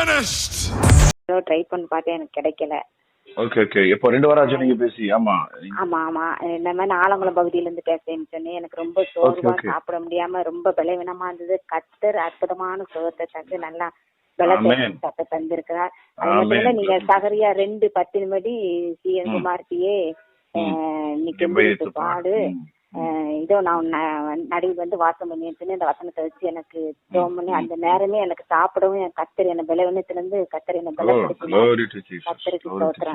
finished. Try பண்ணி பார்த்தேன் எனக்கு கிடைக்கல ஓகே ஓகே இப்போ ரெண்டு வாரம் ஆச்சு நீங்க பேசி ஆமா ஆமா ஆமா இந்த மாதிரி ஆலங்குளம் பகுதியில இருந்து பேசுறேன்னு சொன்னேன் எனக்கு ரொம்ப சோர்வா okay. சாப்பிட முடியாம ரொம்ப பலவீனமா இருந்தது கத்தர் அற்புதமான சுகத்தை தந்து நல்லா பலத்தை Amen. சத்தை தந்திருக்கிறார் அது. நீங்க சகரியா ரெண்டு பத்து நிமிடி சி என். குமார்த்தியே ம். இன்னைக்கு எம்பெழுத்து எம்பெழுத்து பாடு ம். இதோ நான் நடுவில் வந்து வாசம் பண்ணிட்டு இந்த வசனத்தை வச்சு எனக்கு ஜெபம் பண்ணி அந்த நேரமே எனக்கு சாப்பிடவும் என் கத்தர் என்ன பலவீனத்துல இருந்து கத்தர் என்ன Oh, Jesus. கத்தருக்கு கர்த்தர்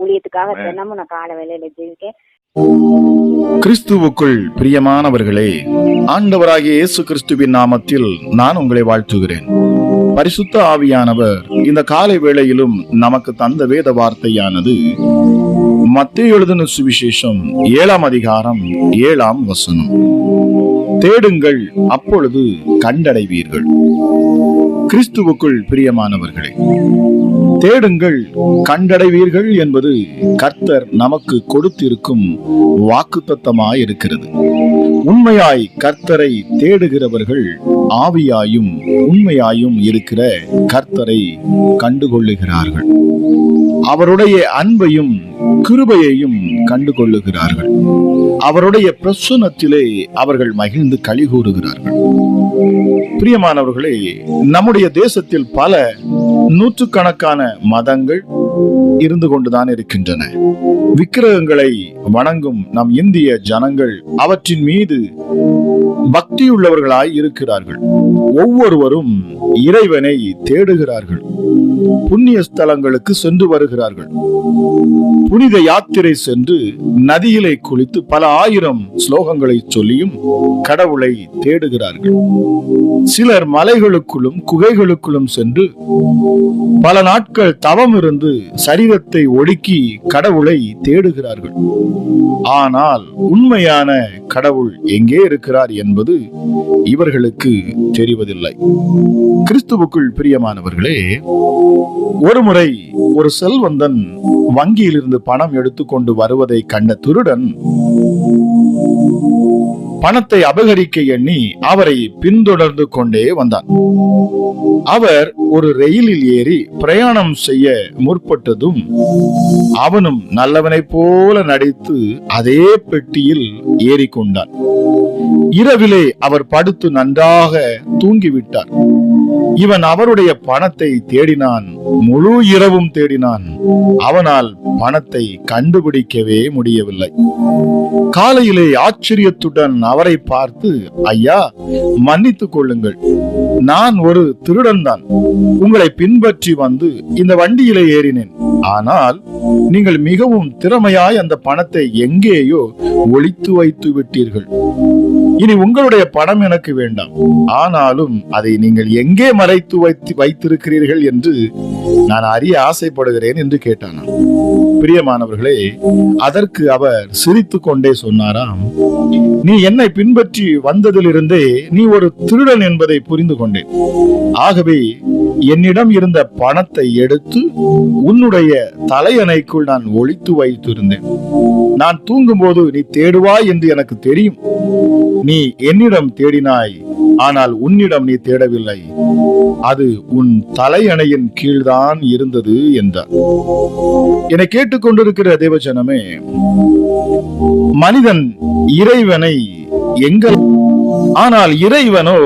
ஊழியத்துக்காக. தினமும் நான் கால வேலையில ஜெயிக்கேன் கிறிஸ்துவுக்குள் பிரியமானவர்களே ஆண்டவராகிய இயேசு கிறிஸ்துவின் நாமத்தில் நான் உங்களை வாழ்த்துகிறேன். பரிசுத்த ஆவியானவர் இந்த காலை வேளையிலும் நமக்கு தந்த வேத வார்த்தையானது மத்திய எழுதின சுவிசேஷம் ஏழாம் அதிகாரம் ஏழாம் வசனம். தேடுங்கள் அப்பொழுது கண்டடைவீர்கள். கிறிஸ்துவுக்குள் பிரியமானவர்களே தேடுங்கள் கண்டடைவீர்கள் என்பது கர்த்தர் நமக்கு கொடுத்திருக்கும் வாக்குத்தத்தமாய் இருக்கிறது உண்மையாய் கர்த்தரை தேடுகிறவர்கள் ஆவியாயும் உண்மையாயும் இருக்கிற கர்த்தரை கண்டுகொள்ளுகிறார்கள். அவருடைய அன்பையும் கிருபையையும் கண்டுகொள்ளுகிறார்கள். அவருடைய பிரசுனத்திலே அவர்கள் மகிழ்ந்து கலிகூறுகிறார்கள் பிரியமானவர்களே நம்முடைய தேசத்தில் பல நூற்றுக்கணக்கான மதங்கள் இருந்து கொண்டுதான் இருக்கின்றன. விக்கிரகங்களை வணங்கும் நம் இந்திய ஜனங்கள் அவற்றின் மீது பக்தியுள்ளவர்களாய் இருக்கிறார்கள். ஒவ்வொருவரும் இறைவனை தேடுகிறார்கள். புண்ணிய ஸ்தலங்களுக்கு சென்று வருகிறார்கள். புனித யாத்திரை சென்று நதியிலே குளித்து பல ஆயிரம் ஸ்லோகங்களை சொல்லியும் கடவுளை தேடுகிறார்கள். சிலர் மலைகளுக்குள்ளும் குகைகளுக்குள்ளும் சென்று பல நாட்கள் தவம் இருந்து சரீரத்தை ஒடுக்கி கடவுளை தேடுகிறார்கள். ஆனால் உண்மையான கடவுள் எங்கே இருக்கிறார் என்பது இவர்களுக்கு தெரிவதில்லை. கிறிஸ்துவுக்குள் பிரியமானவர்களே ஒருமுறை ஒரு செல்வந்தன் வங்கியிலிருந்து பணம் எடுத்துக்கொண்டு வருவதை கண்ட திருடன் பணத்தை அபகரிக்க எண்ணி அவரை பின்தொடர்ந்து கொண்டே வந்தார் அவர் ஒரு ரயிலில் ஏறி பிரயாணம் செய்ய முற்பட்டதும் அவனும் நல்லவனைப் போல நடித்து அதே பெட்டியில் ஏறிக்கொண்டான் இரவிலே அவர் படுத்து நன்றாக தூங்கிவிட்டார். இவன் அவருடைய பணத்தை தேடினான் முழு இரவும் தேடினான். அவனால் பணத்தை கண்டுபிடிக்கவே முடியவில்லை. காலையிலே ஆச்சரியத்துடன் அவரை பார்த்து ஐயா மன்னித்துக் கொள்ளுங்கள். நான் ஒரு திருடன் தான் உங்களை பின்பற்றி வந்து இந்த வண்டியிலே ஏறினேன். ஆனால் நீங்கள் மிகவும் திறமையாய் அந்த பணத்தை எங்கேயோ ஒழித்து வைத்து விட்டீர்கள். இனி உங்களுடைய பணம் எனக்கு வேண்டாம். ஆனாலும் அதை நீங்கள் எங்கே மறைத்து வைத்து வைத்திருக்கிறீர்கள் என்று நான் அறிய ஆசைப்படுகிறேன் என்று கேட்டானான் பிரியமானவர்களே அதற்கு அவர் சிரித்து கொண்டே சொன்னாராம் நீ என்னை பின்பற்றி வந்ததிலிருந்தே நீ ஒரு திருடன் என்பதை புரிந்து கொண்டேன் ஆகவே என்னிடம் இருந்த பணத்தை எடுத்து உன்னுடைய தலையணைக்குள் நான் ஒழித்து வைத்திருந்தேன். நான் தூங்கும்போது நீ தேடுவாய் என்று எனக்கு தெரியும். நீ என்னிடம் தேடினாய் ஆனால் உன்னிடம் நீ தேடவில்லை. அது உன் தலையணையின் கீழ்தான் இருந்தது என்றார். என்னை கேட்டு கேட்டுக்கொண்டிருக்கிற தேவஜனமே மனிதன் இறைவனை எங்கள் ஆனால் இறைவனோ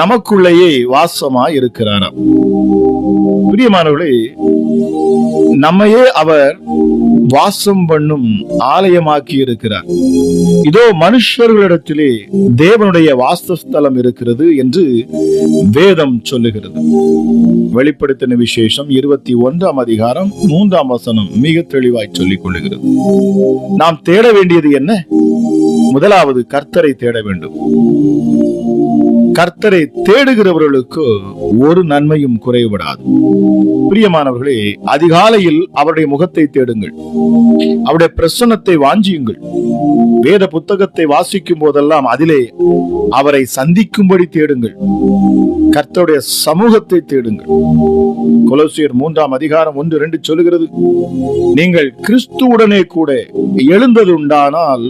நமக்குள்ளேயே வாசமாய் இருக்கிறாராம் பிரியமானவர்களே நம்மையே அவர் வாசம் பண்ணும் ஆலயமாக்கி இருக்கிறார் இதோ மனுஷர்களிடத்திலே தேவனுடைய வாசஸ்தலம் இருக்கிறது என்று வேதம் சொல்லுகிறது. வெளிப்படுத்தின விசேஷம் இருபத்தி ஒன்றாம் அதிகாரம் மூன்றாம் வசனம் மிக தெளிவாய் சொல்லிக் கொள்ளுகிறது. நாம் தேட வேண்டியது என்ன? முதலாவது கர்த்தரை தேட வேண்டும். கர்த்தரை தேடுகிறவர்களுக்கு ஒரு நன்மையும் குறைவிடாது பிரியமானவர்களே அதிகாலையில் அவருடைய முகத்தை தேடுங்கள். அவருடைய பிரசன்னத்தை வாஞ்சியுங்கள். வேத புத்தகத்தை வாசிக்கும் போதெல்லாம் அதிலே அவரை சந்திக்கும்படி தேடுங்கள். கர்த்தருடைய சமூகத்தை தேடுங்கள். கொலோசியர் மூன்றாம் அதிகாரம் ஒன்று ரெண்டு சொல்லுகிறது நீங்கள் கிறிஸ்துவுடனே கூட எழுந்ததுண்டானால்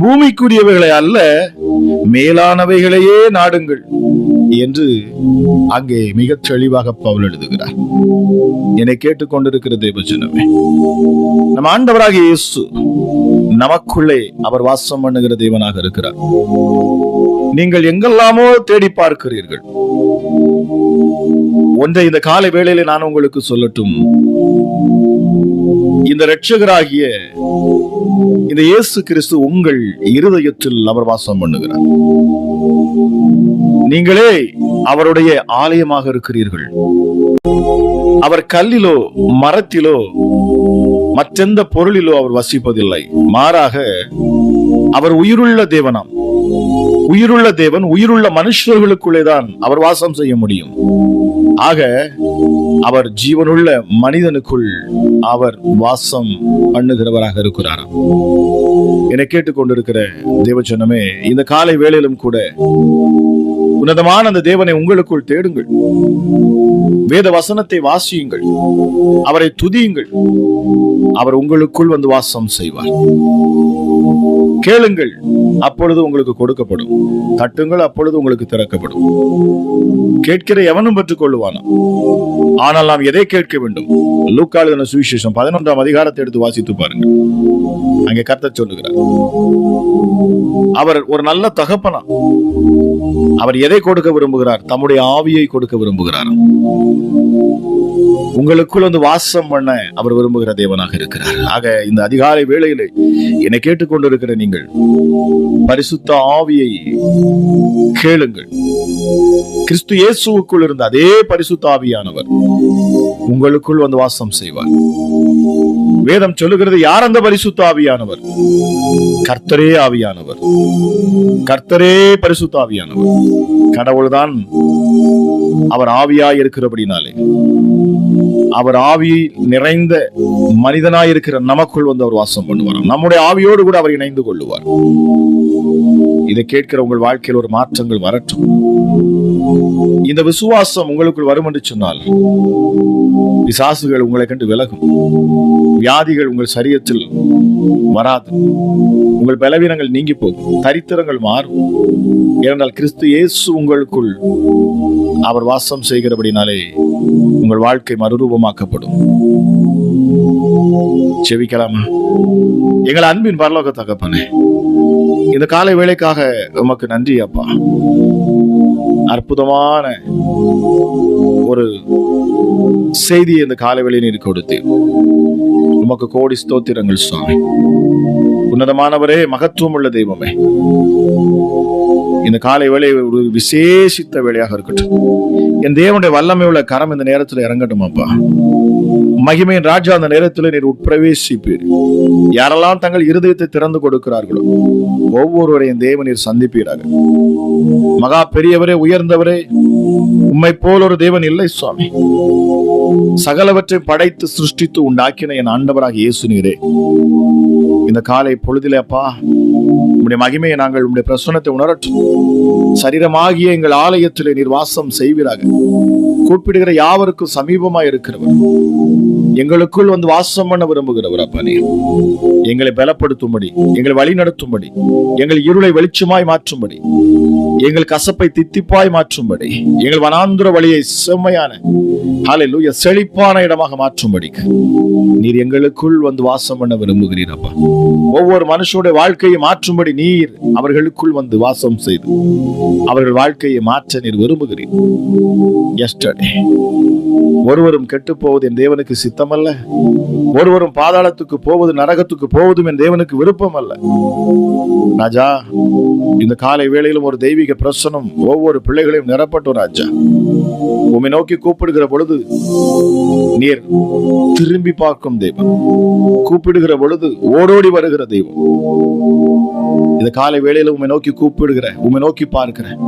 பூமிக்குரியவைகளை அல்ல மேலானவைகளை மேலேயே நாடுங்கள். என்று அங்கே மிகச் தெளிவாக பவுல் எழுதுகிறார். என்னை கேட்டுக்கொண்டிருக்கிற தேவஜனமே நம் ஆண்டவராக இயேசு நமக்குள்ளே அவர் வாசம் பண்ணுகிற தேவனாக இருக்கிறார். நீங்கள் எங்கெல்லாமோ தேடி பார்க்கிறீர்கள். ஒன்றை இந்த காலை வேளையில நான் உங்களுக்கு சொல்லட்டும். இந்த ரட்சகராகிய இந்த இயேசு கிறிஸ்து உங்கள் இருதயத்தில் அவர் வாசம் பண்ணுகிறார். நீங்களே அவருடைய ஆலயமாக இருக்கிறீர்கள். அவர் கல்லிலோ மரத்திலோ மற்றெந்த பொருளிலோ அவர் வசிப்பதில்லை. மாறாக அவர் உயிருள்ள தேவனாம். உயிருள்ள தேவன் உயிருள்ள மனுஷர்களுக்குள்ளேதான் அவர் வாசம் செய்ய முடியும். ஆக அவர் ஜீவனுள்ள மனிதனுக்குள் அவர் வாசம் பண்ணுகிறவராக இருக்கிறாராம். என கேட்டுக்கொண்டிருக்கிற தேவச்சனமே இந்த காலை வேளையிலும் கூட உன்னதமான அந்த தேவனை உங்களுக்குள் தேடுங்கள். வேத வசனத்தை வாசியுங்கள். அவரை துதியுங்கள். அவர் உங்களுக்குள் வந்து வாசம் செய்வார். கேளுங்கள் அப்பொழுது உங்களுக்கு கொடுக்கப்படும். தட்டுங்கள் அப்பொழுது உங்களுக்கு திறக்கப்படும். கேட்கிற எவனும் பெற்றுக் கொள்ளுவானா ஆனால் நாம் எதை கேட்க வேண்டும்? லூக்காளுதன சுவிசேஷம் பதினொன்றாம் அதிகாரத்தை எடுத்து வாசித்து பாருங்கள். அங்கே கர்த்தர் சொல்லுகிறார் அவர் ஒரு நல்ல தகப்பனா? அவர் எதை கொடுக்க விரும்புகிறார்? தம்முடைய ஆவியை கொடுக்க விரும்புகிறார்? உங்களுக்குள் வந்து வாசம் பண்ண அவர் விரும்புகிற தேவனாக இருக்கிறார். ஆக இந்த அதிகாலை வேளையிலே என்னை கேட்டுக்கொண்டிருக்கிற நீங்கள் பரிசுத்த ஆவியை கேளுங்கள். கிறிஸ்து இயேசுக்குள் இருந்த அதே பரிசுத்த ஆவியானவர் உங்களுக்குள் வந்து வாசம் செய்வார். வேதம் சொல்லுகிறது யார் அந்த பரிசுத்த ஆவியானவர்? கர்த்தரே ஆவியானவர். கர்த்தரே பரிசுத்த ஆவியானவர். கடவுள்தான் அவர் ஆவியாய் இருக்கிறபடினாலே அவர் ஆவி நிறைந்த மனிதனாய் இருக்கிற நமக்குள் வந்து அவர் வாசம் பண்ணுவார். நம்முடைய ஆவியோடு கூட அவர் இணைந்து கொள்ளுவார். இதை கேட்கிற உங்கள் வாழ்க்கையில் ஒரு மாற்றங்கள் வரட்டும். இந்த விசுவாசம் உங்களுக்குள் வரும் என்று சொன்னால் பிசாசுகள் உங்களை கண்டு விலகும். வியாதிகள் உங்கள் சரீரத்தில் வராது. உங்கள் பலவீனங்கள் நீங்கி போகும். தரித்திரங்கள் மாறும். ஏனென்றால் கிறிஸ்து இயேசு உங்களுக்குள் அவர் வாசம் செய்கிறபடினாலே உங்கள் வாழ்க்கை மறுரூபமாக்கப்படும். செவிக்கலாமா எங்கள் அன்பின் பரலோக தகப்பனே இந்த காலை வேலைக்காக உமக்கு நன்றி அப்பா. அற்புதமான ஒரு செய்தி இந்த காலை வேளையில் நீர் கொடுத்து உமக்கு கோடி ஸ்தோத்திரங்கள் சுவாமி. உன்னதமானவரே மகத்துவம் உள்ள தெய்வமே. இந்த காலை வேலை ஒரு விசேஷித்த வேலையாக இருக்கட்டும். என் தேவனுடைய வல்லமை உள்ள கரம் இந்த நேரத்தில் இறங்கட்டும் அப்பா. மகிமையின் ராஜா அந்த நேரத்தில் நீர் உட்பிரவேசிப்பீர். யாரெல்லாம் தங்கள் இருதயத்தை திறந்து கொடுக்கிறார்களோ ஒவ்வொருவரையும் தேவனீர் சந்திப்பீராக. மகா பெரியவரே உயர்ந்தவரே உம்மை போல் ஒரு தேவன் இல்லை சுவாமி. சகலவற்றை படைத்து சிருஷ்டித்து உண்டாக்கின என் ஆண்டவராக இயேசு நீரே. இந்த காலை பொழுதிலே அப்பா உம்முடைய மகிமையை நாங்கள் உம்முடைய பிரசனத்தை உணரட்டும். சரீரமாகிய எங்கள் ஆலயத்திலே நீர் வாசம் செய்வீராக. கூப்பிடுகிற யாவருக்கும் சமீபமாய் இருக்கிறவர். எங்களுக்குள் வந்து வாசம் பண்ண விரும்புகிறவர் அப்பனே எங்களை பலப்படுத்தும்படி எங்களை வழி நடத்தும்படி எங்கள் இருளை வெளிச்சமாய் மாற்றும்படி எங்கள் கசப்பை தித்திப்பாய் மாற்றும்படி எங்கள் வனாந்திர வழியை செம்மையான ஹalleluya செழிப்பான இடமாக மாற்றும்படி நீர் எங்களுக்குள் வந்து வாசம் பண்ண விரும்புகிறீர் அப்பா. ஒவ்வொரு மனுஷனுடைய வாழ்க்கையை மாற்றும்படி நீர் அவர்களுக்குள் வந்து வாசம் செய்து. அவர்கள் வாழ்க்கையை மாற்ற நீர் விரும்புகிறீர். எஸ்டர்டே ஒருவரும் கெட்டு போவது என் தேவனுக்கு சித்தமல்ல. ஒருவரும் பாதாளத்துக்கு போவது நரகத்துக்கு போவதும் என் தேவனுக்கு விருப்பம் அல்ல ராஜா இந்த காலை வேளையிலும் ஒரு தெய்வீக பிரசனம் ஒவ்வொரு பிள்ளைகளையும் நிரப்பட்டும் ராஜா. உண்மை நோக்கி கூப்பிடுகிற பொழுது நீர் திரும்பி பார்க்கும் தெய்வம். கூப்பிடுகிற பொழுது ஓடோடி வருகிற தெய்வம். இந்த காலை வேளையில உண்மை நோக்கி கூப்பிடுகிற உண்மை நோக்கி நோக்கி பார்க்கிறேன்.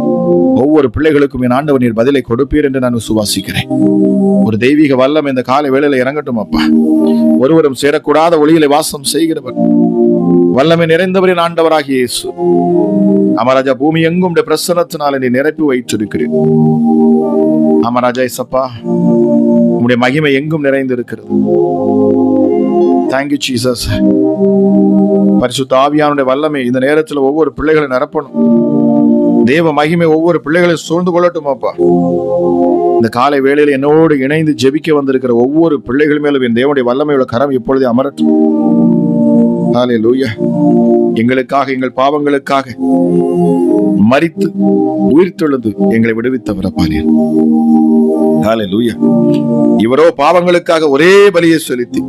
ஒவ்வொரு பிள்ளைகளுக்கும் என் ஆண்டவர் நீர் பதிலை கொடுப்பீர் என்று நான் விசுவாசிக்கிறேன். ஒரு தெய்வீக வல்லம் இந்த காலை வேளையில இறங்கட்டும் அப்பா. ஒருவரும் சேரக்கூடாத ஒளியிலே வாசம் செய்கிறவர். வல்லமை நிறைந்தவரின் ஆண்டவராகிய இயேசு. அமராஜா பூமி எங்கும் உடைய பிரசனத்தினால நீ நிரப்பி வைத்திருக்கிறேன் அமராஜா இசப்பா உங்களுடைய மகிமை எங்கும் நிறைந்திருக்கிறது. தேங்க்யூ ஜீசஸ் பரிசுத்த ஆவியானுடைய வல்லமை இந்த நேரத்தில் ஒவ்வொரு பிள்ளைகளை நிரப்பணும். தேவ மகிமை ஒவ்வொரு பிள்ளைகளையும் சூழ்ந்து கொள்ளட்டுமாப்பா. இந்த காலை வேளையில என்னோடு இணைந்து ஜெபிக்க வந்திருக்கிற ஒவ்வொரு பிள்ளைகள் மேலும் என் தேவனுடைய வல்லமையுள்ள கரம் இப்பொழுதே அமரட்டும். ஹalleluya எங்களுக்காக எங்கள் பாவங்களுக்காக மரித்து உயிர்த்தெழுந்து எங்களை விடுவித்தவர் அப்பாலியன் இவரோ பாவங்களுக்காக ஒரே பலியை செலுத்தி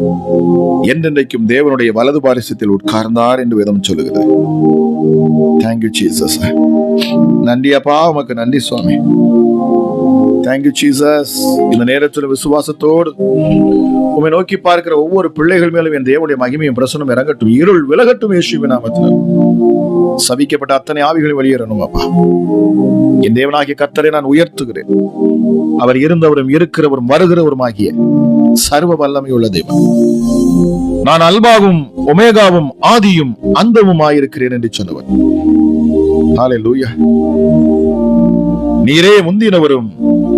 என்றென்றைக்கும் தேவனுடைய வலது பாரிசத்தில் உட்கார்ந்தார் என்று வேதம் சொல்லுகிறது. தேங்க்யூ ஜீசஸ் நன்றி அப்பா உமக்கு நன்றி சுவாமி. தேங்க்யூ ஜீசஸ் இந்த நேரத்தில் விசுவாசத்தோடு உம்மை நோக்கி பார்க்கிற ஒவ்வொரு பிள்ளைகள் மேலும் என் தேவனுடைய மகிமையும் பிரசனம் இறங்கட்டும். இருள் விலகட்டும் இயேசுவின் நாமத்தில் சபிக்கப்பட்ட அத்தனை ஆவிகளை வெளியேறணும் அப்பா. என் தேவனாகிய கத்தரை நான் உயர்த்துகிறேன். அவர் இருந்தவரும் இருக்கிறவரும் வருகிறவரும் ஆகிய சர்வ வல்லமையுள்ள தேவன். நான் அல்பாவும் ஒமேகாவும் ஆதியும் அந்தமும் ஆயிருக்கிறேன் என்று சொன்னவர். நீரே முந்தினவரும்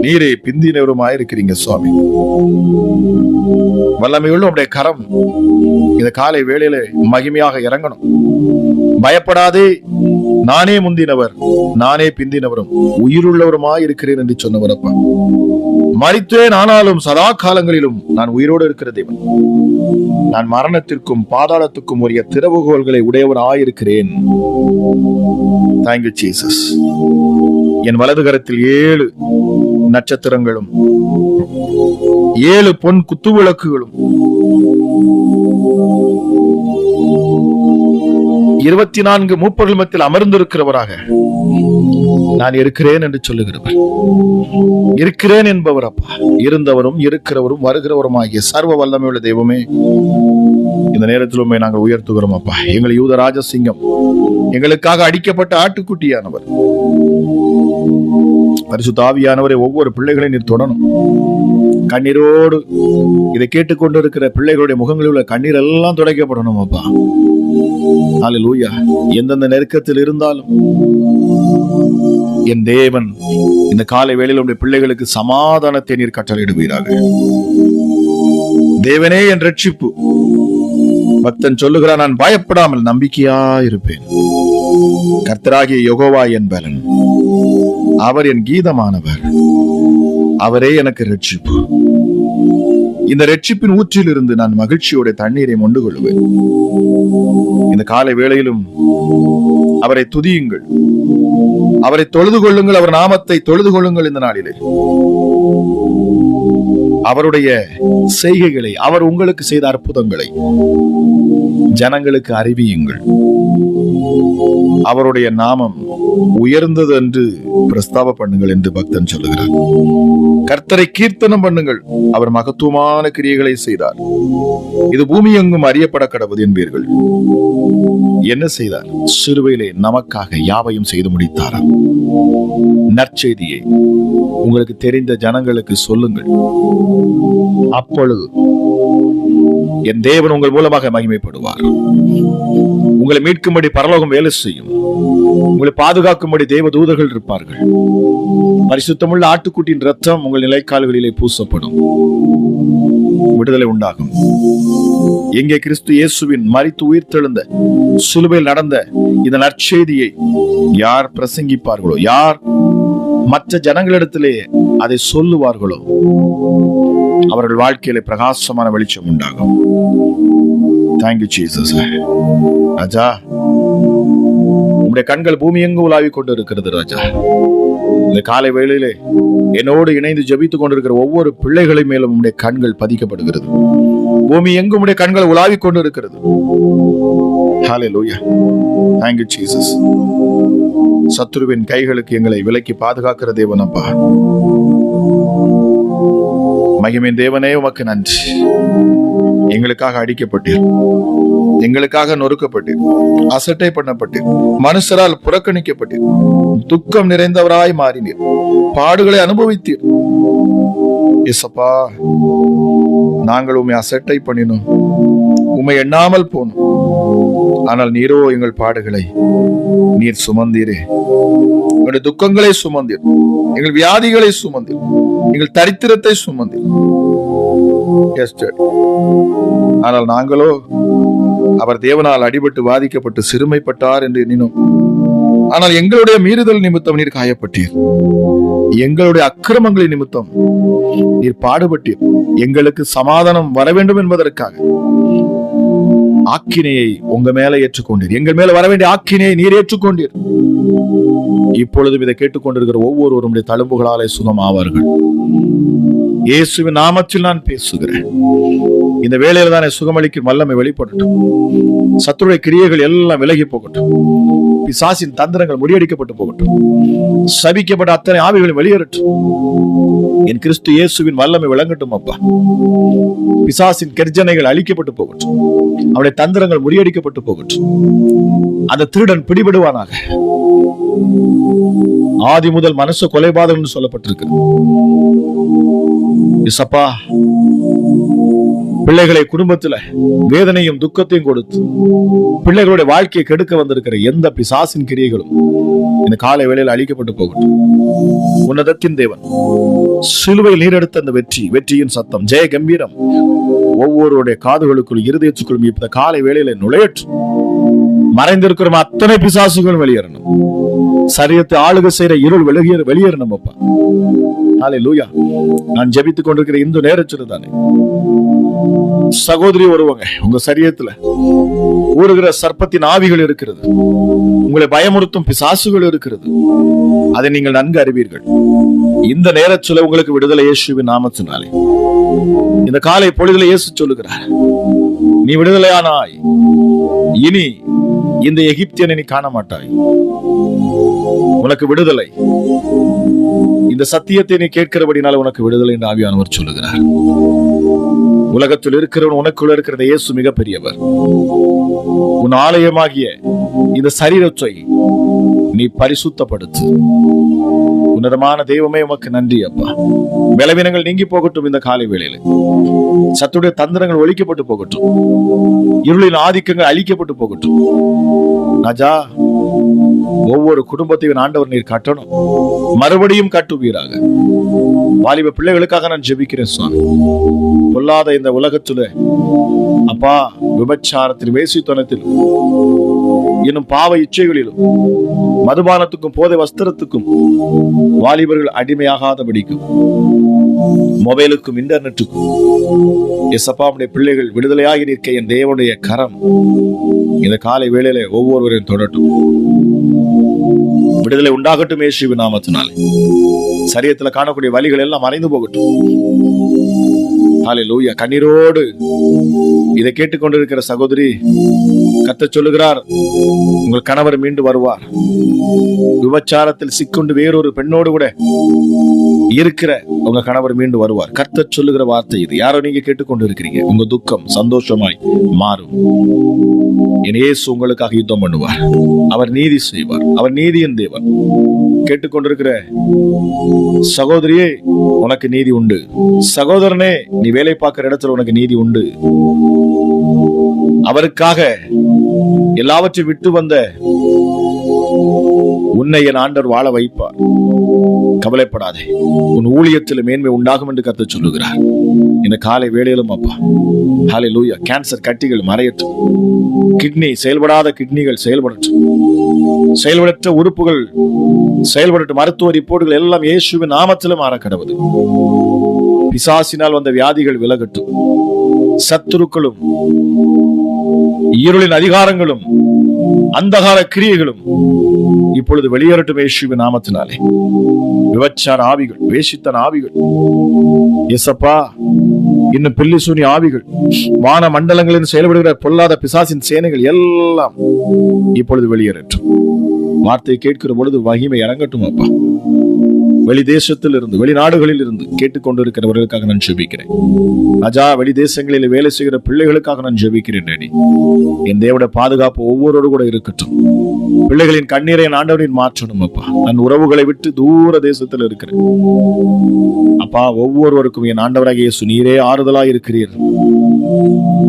நீரே பிந்தினவரும் ஆயிருக்கிறீங்க சுவாமி. வல்லமையுள்ள உடைய கரம் இந்த காலை வேளையில மகிமையாக இறங்கணும். பயப்படாதே நானே முந்தினவர் நானே பிந்தினவரும் உயிருள்ளவருமாய் இருக்கிறேன் என்று சொன்னவர் அப்பா மறித்தேன் ஆனாலும் சதா காலங்களிலும் நான் உயிரோடு இருக்கிற தேவன். நான் மரணத்திற்கும் பாதாளத்துக்கும் உரிய திறவுகோள்களை உடையவனாயிருக்கிறேன் தேங்க்யூ ஜீசஸ் என் வலது கரத்தில் ஏழு நட்சத்திரங்களும் ஏழு பொன் குத்துவிளக்குகளும். இருபத்தி நான்கு மூப்பர்கள் மத்தியில் அமர்ந்திருக்கிறவராக நான் இருக்கிறேன் என்று சொல்லுகிறவர். இருக்கிறேன் என்பவர் அப்பா. இருந்தவரும் இருக்கிறவரும் வருகிறவரும் ஆகிய சர்வ வல்லமையுள்ள தெய்வமே. இந்த நேரத்தில் உண்மை நாங்கள் உயர்த்துகிறோம் அப்பா. எங்கள் யூத ராஜசிங்கம். எங்களுக்காக அடிக்கப்பட்ட ஆட்டுக்குட்டியானவர். பரிசு ஆவியானவரை ஒவ்வொரு பிள்ளைகளையும் நீர் தொடணும். கண்ணீரோடு இதை கேட்டுக்கொண்டிருக்கிற பிள்ளைகளுடைய முகங்களில் உள்ள கண்ணீர் எல்லாம் துடைக்கப்படணும் அப்பா. ஹalleluya. எந்தெந்த நெருக்கத்தில் இருந்தாலும் என் தேவன் இந்த காலை வேளையில் உடைய பிள்ளைகளுக்கு சமாதானத்தை நீர் கட்டளையிடுவீராக. தேவனே என் ரட்சிப்பு. பக்தன் சொல்லுகிறான் நான் பயப்படாமல் நம்பிக்கையா இருப்பேன். கர்த்தராகிய யெகோவா என் பலன். அவர் என் கீதமானவர். அவரே எனக்கு ரட்சிப்பு இந்த ரட்சிப்பின் ஊற்றிலிருந்து நான் மகிழ்ச்சியோட தண்ணீரை மொண்டு கொள்வேன் இந்த காலை வேளையிலும் அவரை துதியுங்கள். அவரை தொழுது கொள்ளுங்கள். அவர் நாமத்தை தொழுது கொள்ளுங்கள் இந்த நாளிலே. அவருடைய செய்கைகளை அவர் உங்களுக்கு செய்த அற்புதங்களை ஜனங்களுக்கு அறிவியுங்கள். அவருடைய நாமம் உயர்ந்தது என்று பிரஸ்தாப பண்ணுங்கள் என்று பக்தன் சொல்லுகிறார். கர்த்தரை கீர்த்தனம் பண்ணுங்கள். அவர் மகத்துவமான கிரியைகளை செய்தார். இது பூமி எங்கும் அறியப்பட கடவுது என்பீர்கள். என்ன செய்தார்? சிறுவையிலே நமக்காக யாவையும் செய்து முடித்தாராம் நற்செய்தியை உங்களுக்கு தெரிந்த ஜனங்களுக்கு சொல்லுங்கள். அப்பொழுது என் தேவன் உங்கள் மூலமாக மகிமைப்படுவார். உங்களை மீட்கும்படி பரலோகம் வேலை செய்யும். உங்களை பாதுகாக்கும்படி தேவ தூதர்கள் இருப்பார்கள். பரிசுத்தமுள்ள ஆட்டுக்குட்டியின் ரத்தம் உங்கள் நிலைக்கால்களிலே பூசப்படும். விடுதலை உண்டாகும். எங்கே கிறிஸ்து இயேசுவின் மறித்து உயிர்த்தெழுந்த சிலுவையில் நடந்த இந்த நற்செய்தியை யார் பிரசங்கிப்பார்களோ யார் மற்ற ஜனங்களிடத்திலே அதை சொல்லுவார்களோ அவர்கள் வாழ்க்கையில பிரகாசமான வெளிச்சம் உண்டாகும். தேங்க்யூ ஜீசஸ் ராஜா உங்களுடைய கண்கள் பூமி எங்கு உலாவிக் கொண்டு இருக்கிறது ராஜா? இந்த காலை வேளையிலே என்னோடு இணைந்து ஜெபித்துக் கொண்டிருக்கிற ஒவ்வொரு பிள்ளைகளை மேலும் உடைய கண்கள் பதிக்கப்படுகிறது. பூமி எங்கும் உடைய கண்கள் உலாவிக் கொண்டு இருக்கிறது ஹalleluya thank you ஜீசஸ் சத்துருவின் கைகளுக்கு எங்களை விலக்கி பாதுகாக்கிற தேவன் அப்பா. மகிமின் தேவனே உமக்கு நன்றி. எங்களுக்காக அடிக்கப்பட்டீர். எங்களுக்காக நொறுக்கப்பட்டீர். அசட்டை பண்ணப்பட்டீர். மனுஷரால் புறக்கணிக்கப்பட்டீர். துக்கம் நிறைந்தவராய் மாறினீர். பாடுகளை அனுபவித்தீர். இசப்பா நாங்கள் உண்மை அசட்டை பண்ணினோம். உமை எண்ணாமல் போனோம். ஆனால் நீரோ எங்கள் பாடுகளை நீர் சுமந்தீரே. எங்களுடைய துக்கங்களை சுமந்தீர். எங்கள் வியாதிகளை சுமந்தீர். எங்கள் தரித்திரத்தை சுமந்தீர். ஆனால் நாங்களோ அவர் தேவனால் அடிபட்டு பாதிக்கப்பட்டு சிறுமைப்பட்டார் என்று எண்ணினோம். ஆனால் எங்களுடைய மீறுதல் நிமித்தம் நீர் காயப்பட்டீர். எங்களுடைய அக்கிரமங்களின் நிமித்தம் நீர் பாடுபட்டீர். எங்களுக்கு சமாதானம் வர வேண்டும் என்பதற்காக. ஆக்கினையை உங்க மேல ஏற்றுக்கொண்டீர். எங்கள் மேல வர வேண்டிய ஆக்கினையை நீர் ஏற்றுக்கொண்டீர். இப்பொழுதும் இதை கேட்டுக்கொண்டிருக்கிற ஒவ்வொருவருடைய தழும்புகளாலே சுகமாவார்கள். இயேசுவின் நாமத்தில் நான் பேசுகிறேன். இந்த வேலையில தானே சுகமளிக்கும் வல்லமை வெளிப்படட்டும். சத்துருடைய கிரியைகள் எல்லாம் விலகி போகட்டும். பிசாசின் தந்திரங்கள் முறியடிக்கப்பட்டு போகட்டும். சபிக்கப்பட்ட அத்தனை ஆவிகளும் வெளியேறட்டும். என் கிறிஸ்து இயேசுவின் வல்லமை விளங்கட்டும் அப்பா. பிசாசின் கெர்ஜனைகள் அழிக்கப்பட்டு போகட்டும். அவருடைய தந்திரங்கள் முறியடிக்கப்பட்டு போகட்டும். அந்த திருடன் பிடிபடுவானாக. ஆதி முதல் மனசு கொலைபாதகம் என்று சொல்லப்பட்டிருக்கு இசப்பா பிள்ளைகளை குடும்பத்துல வேதனையும் துக்கத்தையும் கொடுத்து பிள்ளைகளுடைய வாழ்க்கையை கெடுக்க வந்திருக்கிற எந்த பிசா பிசாசின் கிரியைகளும் இந்த காலை வேளையில் அழிக்கப்பட்டு போகட்டும். உன்னதத்தின் தேவன் சிலுவையில் நீரெடுத்த அந்த வெற்றி வெற்றியின் சத்தம் ஜெய கம்பீரம் ஒவ்வொருடைய காதுகளுக்குள் இருதயத்துக்குள்ளும் இப்ப காலை வேளையில நுழையற்றும் மறைந்திருக்கிற அத்தனை பிசாசுகளும் வெளியேறணும். சரியத்தை ஆளுகை செய்யற இருள் வெளியேற வெளியேறணும் அப்பா. ஹாலே லூயா நான் ஜெபித்துக் கொண்டிருக்கிற இந்த நேரத்தில் தானே சகோதரி வருவாங்க உங்க சரியத்துல ஊறுகிற சர்ப்பத்தின் ஆவிகள் இருக்கிறது. உங்களை பயமுறுத்தும் பிசாசுகள் இருக்கிறது. அதை நீங்கள் நன்கு அறிவீர்கள். இந்த நேரத்துல உங்களுக்கு விடுதலை இயேசுவின் நாமத்தினாலே. இந்த காலை பொழுதுல இயேசு சொல்லுகிறார் நீ விடுதலையானாய். இனி இந்த எகிப்தியனை நீ காண மாட்டாய் உனக்கு விடுதலை. இந்த சத்தியத்தை நீ கேட்கிறபடினால உனக்கு விடுதலை என்று ஆவியானவர் சொல்லுகிறார். உலகத்தில் இருக்கிறவன் உனக்குள்ள இருக்கிற இயேசு மிகப்பெரியவர். உன் ஆலயமாகிய இந்த சரீரத்தை நீ பரிசுத்தப்படுத்து. உன்னதமான தெய்வமே உமக்கு நன்றி அப்பா. பலவீனங்கள் நீங்கி போகட்டும் இந்த காலை வேளையில. சத்துடைய தந்திரங்கள் ஒழிக்கப்பட்டு போகட்டும். இருளின் ஆதிக்கங்கள் அழிக்கப்பட்டு போகட்டும். ராஜா ஒவ்வொரு குடும்பத்தையும் ஆண்டவர் நீர் கட்டணும். மறுபடியும் கட்டுவீராக. வாலிப பிள்ளைகளுக்காக நான் ஜெபிக்கிறேன் சுவாமி. பொல்லாத இந்த உலகத்துல அப்பா விபச்சாரத்தில் வேசித்தனத்தில் இன்னும் பாவ இச்சைகளிலும் மதுபானத்துக்கும் போதை வஸ்திரத்துக்கும் வாலிபர்கள் அடிமையாகாதபடிக்கும் மொபைலுக்கும் இன்டர்நெட்டுக்கும் எசப்பாவுடைய பிள்ளைகள் விடுதலையாகி நிற்க என் தேவனுடைய கரம் இந்த காலை வேளையில ஒவ்வொருவரையும் தொடட்டும். விடுதலை உண்டாகட்டும் இயேசுவி நாமத்தினாலே. சரியத்துல காணக்கூடிய வழிகள் எல்லாம் மறைந்து போகட்டும். ஹalleluya கண்ணீரோடு இதை கேட்டுக்கொண்டிருக்கிற சகோதரி கத்த சொல்லுகிறார் உங்கள் கணவர் மீண்டு வருவார். விபச்சாரத்தில் சிக்கொண்டு வேறொரு பெண்ணோடு கூட இருக்கிற உங்க கணவர் மீண்டு வருவார். கர்த்தர் சொல்லுகிற வார்த்தை இது. யாரோ நீங்க கேட்டுக்கொண்டு இருக்கிறீங்க உங்க துக்கம் சந்தோஷமாய் மாறும். என் இயேசு உங்களுக்காக யுத்தம் பண்ணுவார். அவர் நீதி செய்வார். அவர் நீதியின் தேவன். கேட்டுக்கொண்டிருக்கிற சகோதரியே உனக்கு நீதி உண்டு. சகோதரனே நீ வேலை பார்க்கிற இடத்துல உனக்கு நீதி உண்டு. அவருக்காக எல்லாவற்றையும் விட்டு வந்த உன்னை என் ஆண்டர் வாழ வைப்பார். கவலைப்படாதே. உன் ஊழியத்தில் மேன்மை உண்டாகும் என்று கருத்து சொல்லுகிறார். இந்த காலை வேலையிலும் அப்பா. காலை லூயா கேன்சர் கட்டிகள் மறையட்டும். கிட்னி செயல்படாத கிட்னிகள் செயல்படட்டும். செயல்படற்ற உறுப்புகள் செயல்படட்டும். மருத்துவ ரிப்போர்ட்டுகள் எல்லாம் இயேசுவின் நாமத்திலும் மாற கடவுது பிசாசினால் வந்த வியாதிகள் விலகட்டும். சத்துருக்களும் இருளின் அதிகாரங்களும் அந்தகார கிரியைகளும் இப்பொழுது வெளியேறட்டும் இயேசுவின் நாமத்தினாலே. விபச்சார ஆவிகள் வேஷித்தன ஆவிகள் எசப்பா இன்னும் பில்லி சூனி ஆவிகள் வான மண்டலங்களில் செயல்படுகிற பொல்லாத பிசாசின் சேனைகள் எல்லாம் இப்பொழுது வெளியேறட்டும். வார்த்தையை கேட்கிற பொழுது வகிமை இறங்கட்டும் அப்பா. வெளி தேசத்தில் இருந்து வெளிநாடுகளில் இருந்து கேட்டுக்கொண்டிருக்கிறவர்களுக்காக நான் ஜெபிக்கிறேன். ராஜா வெளி தேசங்களில் வேலை செய்கிற பிள்ளைகளுக்காக நான் ஜெபிக்கிறேன் டேடி. என் தேவோட பாதுகாப்பு ஒவ்வொருவரோடு கூட இருக்கட்டும். பிள்ளைகளின் கண்ணீரை என் ஆண்டவரின் மாற்றணும் அப்பா. நான் உறவுகளை விட்டு தூர தேசத்தில் இருக்கிறேன். அப்பா ஒவ்வொருவருக்கும் என் ஆண்டவராகிய இயேசு நீரே ஆறுதலா இருக்கிறீர்.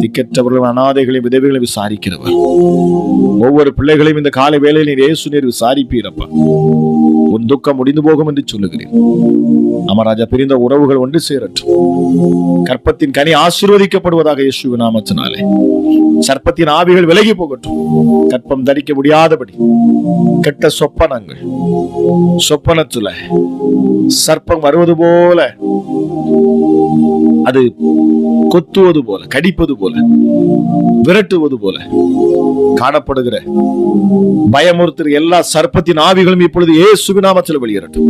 திக்கற்றவர்களும் அனாதைகளையும் விதவிகளை விசாரிக்கிறவர். ஒவ்வொரு பிள்ளைகளையும் இந்த காலை வேலையில் நீர் இயேசு நீர் விசாரிப்பீரப்பா உன் துக்கம் முடிந்து போகும் என்று சொல்லுகிறேன். அமராஜா பிரிந்த உறவுகள் ஒன்று சேரட்டும். கற்பத்தின் கனி ஆசீர்வதிக்கப்படுவதாக இயேசுவின் நாமத்தினாலே. சர்ப்பத்தின் ஆவிகள் விலகி போகட்டும். கற்பம் தரிக்க முடியாதபடி. கெட்ட சொப்பனங்கள். சொப்பனத்துல சர்ப்பம் வருவது போல. அது கொத்துவது போல கடிப்பது போல விரட்டுவது போல. காணப்படுகிற பயமுறுத்துற எல்லா சர்ப்பத்தின் ஆவிகளும் இப்பொழுது இயேசுவின் நாமத்தில் வெளியேறட்டும்.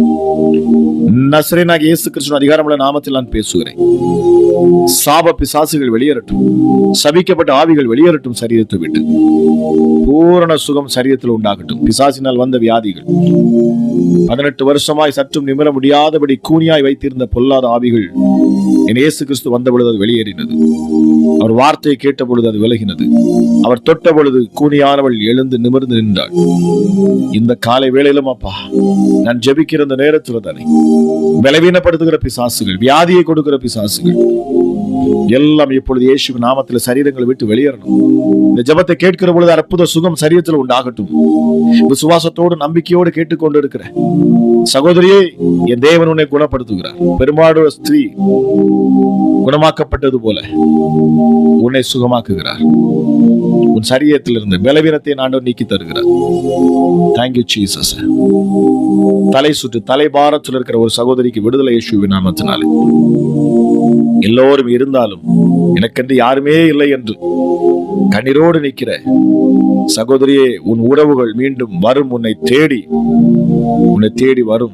நசரேனாக இயேசு கிறிஸ்துவின் அதிகாரமுள்ள நாமத்தில் நான் பேசுகிறேன். சாப பிசாசுகள் வெளியேறட்டும். சபிக்கப்பட்ட ஆவிகள் வெளியேறட்டும் சரீரத்தை விட்டு. பூரண சுகம் சரீரத்தில் உண்டாகட்டும். பிசாசினால் வந்த வியாதிகள். பதினெட்டு வருஷமாய் சற்றும் நிமிர முடியாதபடி கூனியாய் வைத்திருந்த பொல்லாத ஆவிகள் என் இயேசு கிறிஸ்து வந்த பொழுது அது வெளியேறினது. அவர் வார்த்தையை கேட்ட பொழுது அது விலகினது. அவர் தொட்ட பொழுது கூனியானவள் எழுந்து நிமிர்ந்து நின்றாள். இந்த காலை வேளையிலும் அப்பா நான் ஜெபிக்கிற இந்த நேரத்தில் தானே பலவீனப்படுத்துகிற பிசாசுகள் வியாதியை கொடுக்கிற பிசாசுகள் எல்லாம் இப்பொழுது இயேசு நாமத்தில் சரீரங்களை விட்டு வெளியேறணும். இந்த ஜபத்தை கேட்கிற பொழுது அற்புத சுகம் சரீரத்தில் உண்டாகட்டும். விசுவாசத்தோடு நம்பிக்கையோடு கேட்டுக்கொண்டு இருக்கிற சகோதரியே என் தேவன் உன்னை குணப்படுத்துகிறார். பெரும்பாடு ஸ்திரீ குணமாக்கப்பட்டது போல உன்னை சுகமாக்குகிறார். உன் சரீரத்தில் இருந்து பலவீனத்தை ஆண்டவர் நீக்கி தருகிறார். தேங்க்யூ ஜீசஸ் தலை சுற்று தலை பாரத்தில் இருக்கிற ஒரு சகோதரிக்கு விடுதலை இயேசுவின் நாமத்தினாலே. எல்லோரும் இருந்தாலும் எனக்கென்று யாருமே இல்லை என்று கண்ணீரோடு நிற்கிற சகோதரியே உன் உறவுகள் மீண்டும் வரும் உன்னை தேடி உன்னை தேடி வரும்.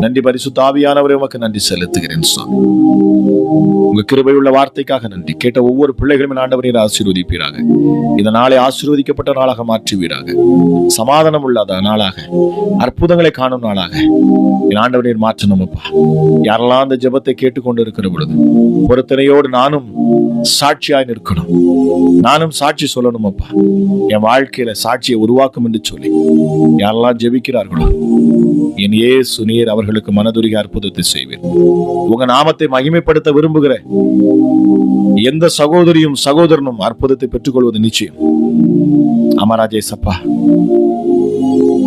நன்றி பரிசு தாவியானவரை உமக்கு நன்றி செலுத்துகிறேன் சுவாமி. உங்க கிருபையுள்ள வார்த்தைக்காக நன்றி. கேட்ட ஒவ்வொரு பிள்ளைகளும் ஆண்டவரையும் ஆசீர்வதிப்பீராக. இந்த நாளை ஆசீர்வதிக்கப்பட்ட நாளாக மாற்றுவீராக. சமாதானம் உள்ளாத நாளாக. அற்புதங்களை காணும் நாளாக. என் ஆண்டவரையும் மாற்றணும் அப்பா யாரெல்லாம் அந்த ஜபத்தை கேட்டுக்கொண்டு இருக்கிற பொழுது பொருத்தனையோடு நானும் சாட்சியாய் நிற்கணும். நானும் சாட்சி சொல்லணும் அப்பா. என் வாழ்க்கையில சாட்சியை உருவாக்கும் என்று சொல்லி. யாரெல்லாம் ஜெபிக்கிறார்களோ என் ஏசு நீர் அவர்களுக்கு மனதுருகி அற்புதத்தை செய்வேன். உங்க நாமத்தை மகிமைப்படுத்த விரும்புகிற எந்த சகோதரியும் சகோதரனும் அற்புதத்தை பெற்றுக்கொள்வது நிச்சயம். அமராஜே சப்பா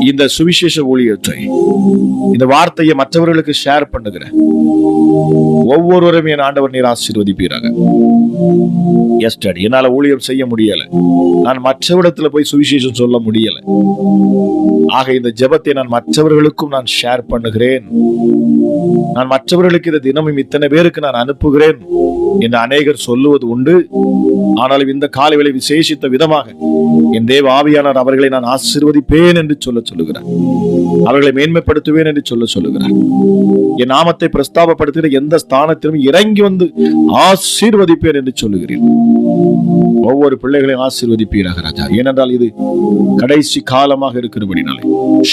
இந்த சுவிசேஷ ஊழியத்தை இந்த வார்த்தையை மற்றவர்களுக்கு ஷேர் பண்ணுகிற ஒவ்வொருவரும் என் ஆண்டவர் நீர் ஆசீர்வதிப்பீராக. எஸ்டடி என்னால ஊழியம் செய்ய முடியல. நான் மற்றவிடத்துல போய் சுவிசேஷம் சொல்ல முடியல. ஆக இந்த ஜெபத்தை நான் மற்றவர்களுக்கும் நான் ஷேர் பண்ணுகிறேன். நான் மற்றவர்களுக்கு இதை தினமும் இத்தனை பேருக்கு நான் அனுப்புகிறேன் என்று அநேகர் சொல்லுவது உண்டு. ஆனாலும் இந்த காலவேளை விசேஷித்த விதமாக என் தேவ ஆவியானார் அவர்களை நான் ஆசீர்வதிப்பேன் என்று சொல்ல சொல்லுகிறார். அவர்களை மேன்மைப்படுத்துவேன் என்று சொல்ல சொல்லுகிறார். என் நாமத்தை பிரஸ்தாபப்படுத்துகிற எந்த ஸ்தானத்திலும் இறங்கி வந்து ஆசீர்வதிப்பேன் என்று சொல்லுகிறேன் ஒவ்வொரு பிள்ளைகளையும் ஆசீர்வதிப்பீராக ராஜா. ஏனென்றால் இது கடைசி காலமாக இருக்கிறபடினாலே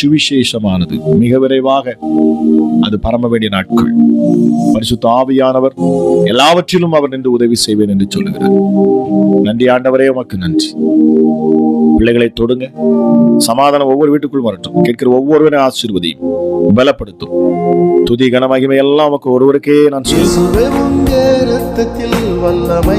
சுவிசேஷமானது. மிக விரைவாக அது பரம வேண்டிய நாட்கள். பரிசுத்த ஆவியானவர் எல்லாவற்றிலும் அவர் நின்று உதவி செய்வேன் என்று சொல்லுகிறார். நன்றி ஆண்டவரே உமக்கு நன்றி. பிள்ளைகளை தொடுங்க. சமாதானம் ஒவ்வொரு வீட்டுக்குள் வரட்டும். கேட்கிற ஒவ்வொருவரையும் ஆசீர்வதியும் பலப்படுத்தும். துதி கன மகிமை எல்லாம் உமக்கு ஒருவருக்கே நான் சொல்லுவேன் வல்லமை.